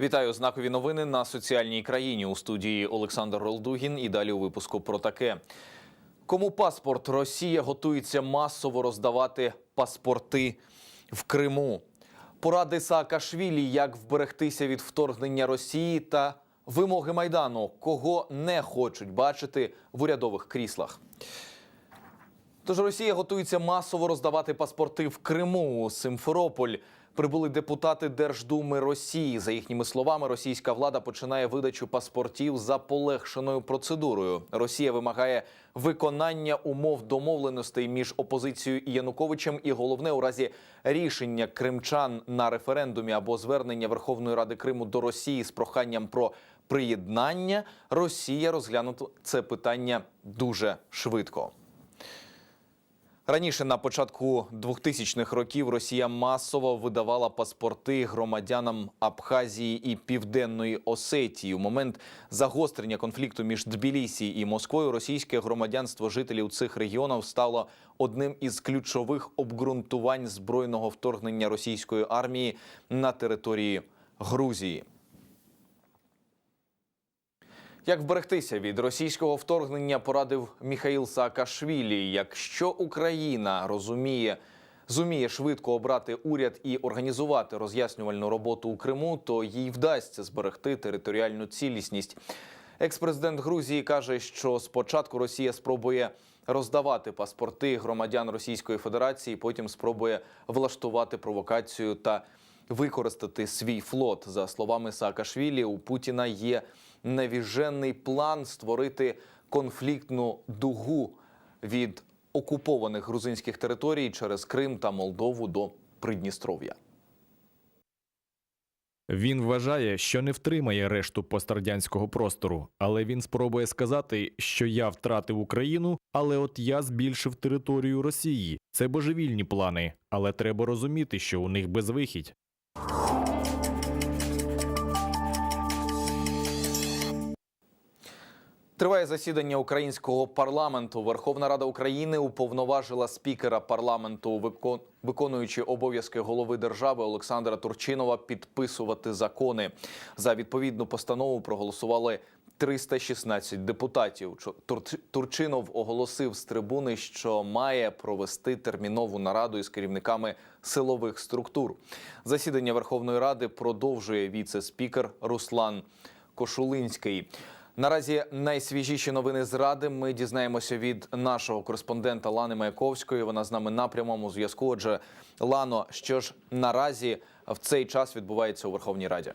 Вітаю знакові новини на соціальній країні у студії Олександр Ролдугін. І далі у випуску про таке. Кому паспорт Росія готується масово роздавати паспорти в Криму. Поради Саакашвілі, як вберегтися від вторгнення Росії та вимоги майдану, кого не хочуть бачити в урядових кріслах. Тож Росія готується масово роздавати паспорти в Криму. Симферополь прибули депутати Держдуми Росії. За їхніми словами, російська влада починає видачу паспортів за полегшеною процедурою. Росія вимагає виконання умов домовленостей між опозицією і Януковичем. І головне у разі рішення кримчан на референдумі або звернення Верховної Ради Криму до Росії з проханням про приєднання. Росія розглянути це питання дуже швидко. Раніше на початку 2000-х років Росія масово видавала паспорти громадянам Абхазії і Південної Осетії. У момент загострення конфлікту між Тбілісі і Москвою російське громадянство жителів цих регіонів стало одним із ключових обґрунтувань збройного вторгнення російської армії на території Грузії. Як вберегтися від російського вторгнення, порадив Міхаїл Саакашвілі. Якщо Україна розуміє, зуміє швидко обрати уряд і організувати роз'яснювальну роботу у Криму, то їй вдасться зберегти територіальну цілісність. Екс-президент Грузії каже, що спочатку Росія спробує роздавати паспорти громадян Російської Федерації, потім спробує влаштувати провокацію та використати свій флот. За словами Саакашвілі, у Путіна є навіжений план створити конфліктну дугу від окупованих грузинських територій через Крим та Молдову до Придністров'я. Він вважає, що не втримає решту пострадянського простору, але він спробує сказати, що я втратив Україну, але от я збільшив територію Росії. Це божевільні плани, але треба розуміти, що у них безвихідь. Триває засідання українського парламенту. Верховна Рада України уповноважила спікера парламенту, викон... виконуючи обов'язки голови держави Олександра Турчинова, підписувати закони. За відповідну постанову проголосували 316 депутатів. Турчинов оголосив з трибуни, що має провести термінову нараду із керівниками силових структур. Засідання Верховної Ради продовжує віце-спікер Руслан Кошулинський. Наразі найсвіжіші новини з ради ми дізнаємося від нашого кореспондента Лани Маяковської. Вона з нами на прямому зв'язку. Отже, Лано, що ж наразі в цей час відбувається у Верховній Раді?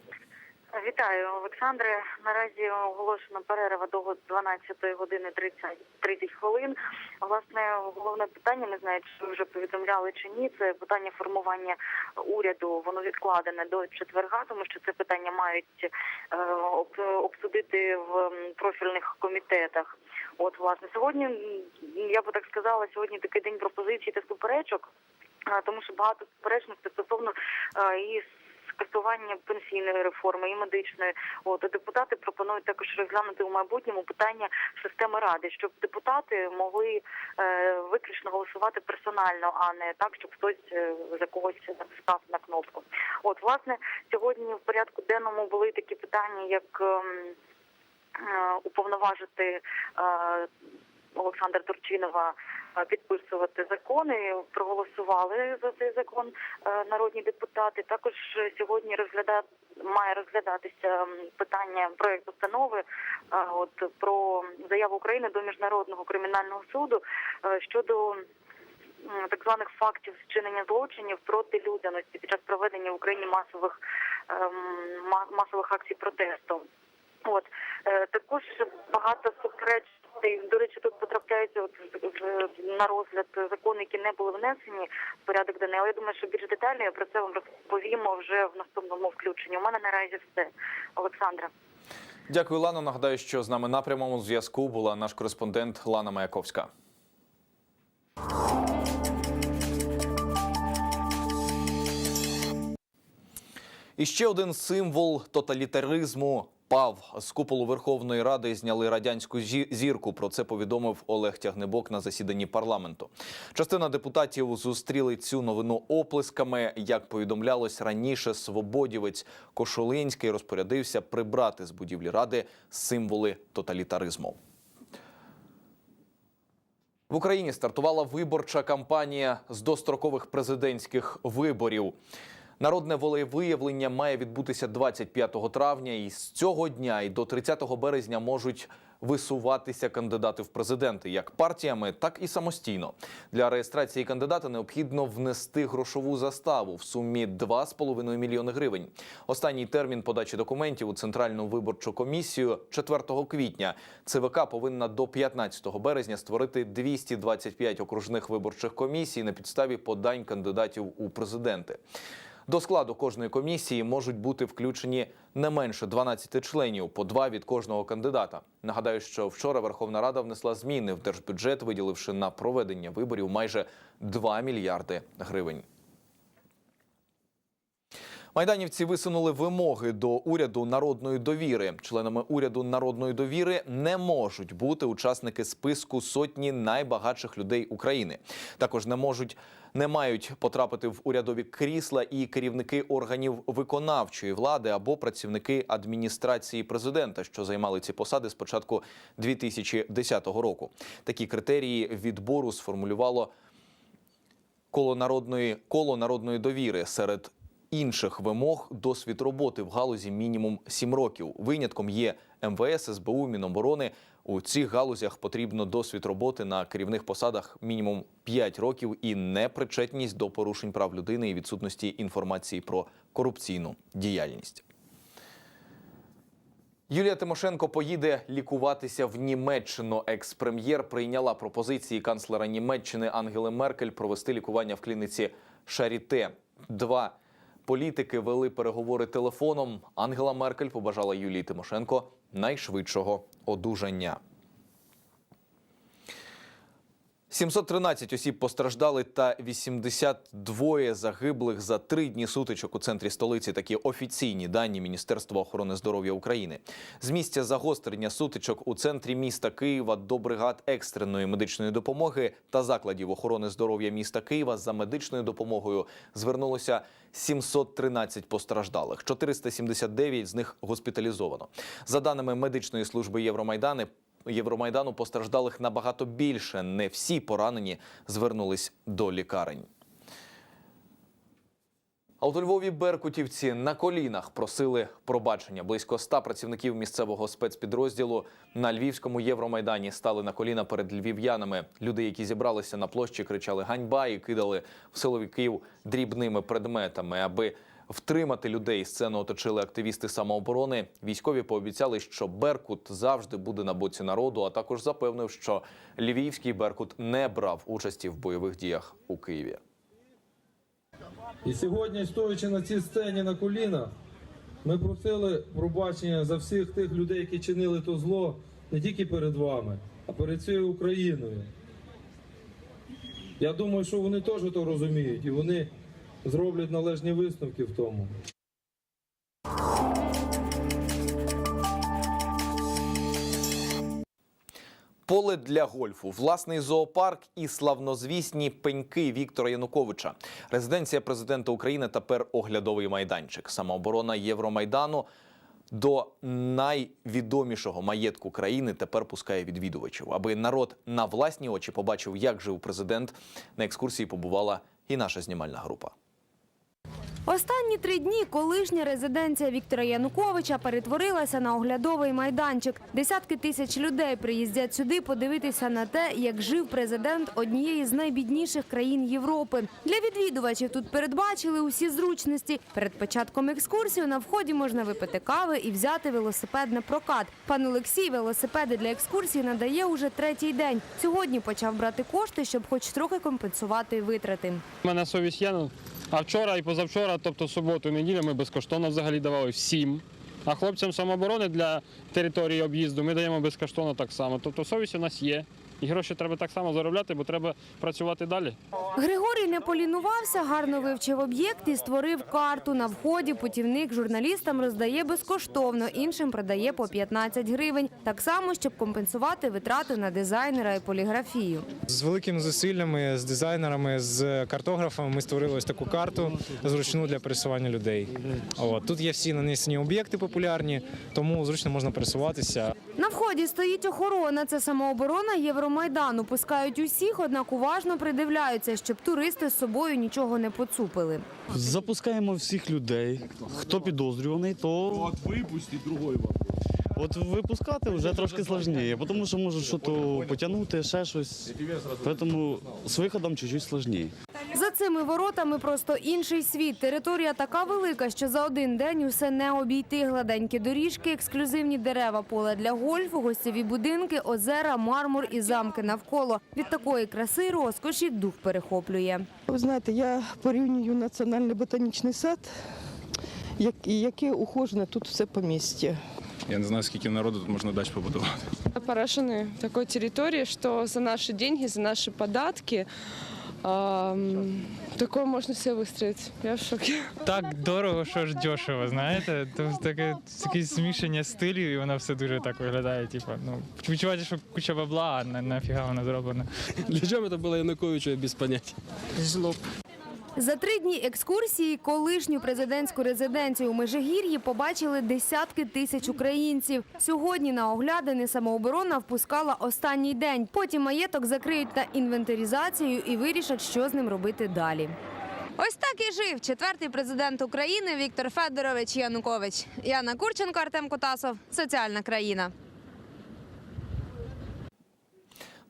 Вітаю, Олександре. Наразі оголошена перерва до 12 години 30, 30 хвилин. Власне, головне питання, не знаю, чи ви вже повідомляли чи ні. Це питання формування уряду. Воно відкладене до четверга, тому що це питання мають е, об- обсудити в профільних комітетах. От, власне, сьогодні я би так сказала, сьогодні такий день пропозицій та суперечок, тому що багато суперечностей стосовно е, і скасування пенсійної реформи і медичної. От депутати пропонують також розглянути у майбутньому питання системи ради, щоб депутати могли е, виключно голосувати персонально, а не так, щоб хтось е, за когось став на кнопку. От власне сьогодні в порядку денному були такі питання, як ем, е, уповноважити е, Олександра Турчинова е, підписувати закони. Проголосували за цей закон е, народні депутати. Також сьогодні розгляда має розглядатися питання проєкту постанови е, от про заяву України до міжнародного кримінального суду щодо так званих фактів зчинення злочинів проти людяності під час проведення в Україні масових ем, масових акцій протесту. От е, також багато суперечностей. До речі, тут потрапляються от на розгляд закони, які не були внесені в порядок денний. Але я думаю, що більш детально про це вам розповімо вже в наступному включенні. У мене наразі все, Олександра. Дякую, Лано. Нагадаю, що з нами на прямому зв'язку була наш кореспондент Лана Маяковська. І ще один символ тоталітаризму Пав з куполу Верховної Ради зняли радянську зі- зірку. Про це повідомив Олег Тягнебок на засіданні парламенту. Частина депутатів зустріли цю новину оплесками. Як повідомлялось раніше, свободівець Кошулинський розпорядився прибрати з будівлі ради символи тоталітаризму. В Україні стартувала виборча кампанія з дострокових президентських виборів. Народне волевиявлення має відбутися 25 травня, і з цього дня і до 30 березня можуть висуватися кандидати в президенти як партіями, так і самостійно. Для реєстрації кандидата необхідно внести грошову заставу в сумі 2,5 мільйони гривень. Останній термін подачі документів у центральну виборчу комісію 4 квітня. ЦВК повинна до 15 березня створити 225 окружних виборчих комісій на підставі подань кандидатів у президенти. До складу кожної комісії можуть бути включені не менше 12 членів, по два від кожного кандидата. Нагадаю, що вчора Верховна Рада внесла зміни в держбюджет, виділивши на проведення виборів майже 2 мільярди гривень. Майданівці висунули вимоги до уряду народної довіри. Членами уряду народної довіри не можуть бути учасники списку сотні найбагатших людей України. Також не можуть не мають потрапити в урядові крісла і керівники органів виконавчої влади або працівники адміністрації президента, що займали ці посади з початку 2010 року. Такі критерії відбору сформулювало коло народної коло народної довіри серед інших вимог досвід роботи в галузі мінімум 7 років. Винятком є МВС, СБУ, Міноборони. У цих галузях потрібно досвід роботи на керівних посадах мінімум 5 років і непричетність до порушень прав людини і відсутності інформації про корупційну діяльність. Юлія Тимошенко поїде лікуватися в Німеччину. Екс-прем'єр прийняла пропозиції канцлера Німеччини Ангели Меркель провести лікування в клініці Шаріте. Два політики вели переговори телефоном. Ангела Меркель побажала Юлії Тимошенко найшвидшого одужання. 713 осіб постраждали та 82 загиблих за три дні сутичок у центрі столиці. Такі офіційні дані Міністерства охорони здоров'я України. З місця загострення сутичок у центрі міста Києва до бригад екстреної медичної допомоги та закладів охорони здоров'я міста Києва за медичною допомогою звернулося 713 постраждалих. 479 з них госпіталізовано. За даними медичної служби Євромайдани, Євромайдану постраждалих набагато більше. Не всі поранені звернулись до лікарень. А от у Львові беркутівці на колінах просили пробачення. Близько ста працівників місцевого спецпідрозділу на львівському Євромайдані стали на коліна перед львів'янами. Люди, які зібралися на площі, кричали ганьба і кидали в силовиків дрібними предметами, аби Втримати людей сцену оточили активісти самооборони. Військові пообіцяли, що Беркут завжди буде на боці народу. А також запевнив, що львівський Беркут не брав участі в бойових діях у Києві. І сьогодні, стоячи на цій сцені на колінах, ми просили пробачення за всіх тих людей, які чинили то зло не тільки перед вами, а перед цією Україною. Я думаю, що вони теж то розуміють і вони зроблять належні висновки в тому. Поле для гольфу, власний зоопарк і славнозвісні пеньки Віктора Януковича. Резиденція президента України тепер оглядовий майданчик. Самооборона Євромайдану до найвідомішого маєтку країни тепер пускає відвідувачів, аби народ на власні очі побачив, як жив президент. На екскурсії побувала і наша знімальна група. Останні три дні колишня резиденція Віктора Януковича перетворилася на оглядовий майданчик. Десятки тисяч людей приїздять сюди подивитися на те, як жив президент однієї з найбідніших країн Європи. Для відвідувачів тут передбачили усі зручності. Перед початком екскурсії на вході можна випити кави і взяти велосипед на прокат. Пан Олексій велосипеди для екскурсії надає уже третій день. Сьогодні почав брати кошти, щоб хоч трохи компенсувати витрати. У мене совість є. А вчора і позавчора, тобто суботу, неділю, ми безкоштовно взагалі давали всім. А хлопцям самооборони для території об'їзду ми даємо безкоштовно так само. Тобто совість у нас є. І гроші треба так само заробляти, бо треба працювати далі. Григорій не полінувався, гарно вивчив об'єкт і створив карту. На вході путівник журналістам роздає безкоштовно, іншим продає по 15 гривень. Так само, щоб компенсувати витрати на дизайнера і поліграфію. З великими зусиллями, з дизайнерами, з картографами ми створили ось таку карту зручну для пересування людей. От тут є всі нанесені об'єкти популярні, тому зручно можна пересуватися. На вході стоїть охорона. Це самооборона Євромайдану. Пускають усіх, однак уважно придивляються, щоб туристи з собою нічого не поцупили. Запускаємо всіх людей. Хто підозрюваний, то от випустіть другой От випускати вже трошки складніше, тому що може щось потягнути, ще щось. Тому з виходом чуть-чуть складніше. За цими воротами просто інший світ. Територія така велика, що за один день усе не обійти. Гладенькі доріжки, ексклюзивні дерева, поле для гольфу, гостєві будинки, озера, мармур і замки навколо. Від такої краси розкоші дух перехоплює. Ви знаєте, я порівнюю національний ботанічний сад, і яке ухожене тут все помістя. Я не знаю, скільки народу тут можна дач побудувати. поражены такой территорией, что за наши деньги, за наши податки ам, такое можно себе выстроить. Я в шоке. так дорого, що ж дешево, знаєте? Тобто таке таке змішання стилів, і воно все дуже так виглядає. Типу, ну відчуваєте, що куча бабла, а на, нафіга вона зроблена. Для чого це було Януковичу без поняття? За три дні екскурсії колишню президентську резиденцію у Межигір'ї побачили десятки тисяч українців. Сьогодні на оглядини самооборона впускала останній день. Потім маєток закриють на інвентаризацію і вирішать, що з ним робити далі. Ось так і жив четвертий президент України Віктор Федорович Янукович. Яна Курченко, Артем Котасов. Соціальна країна.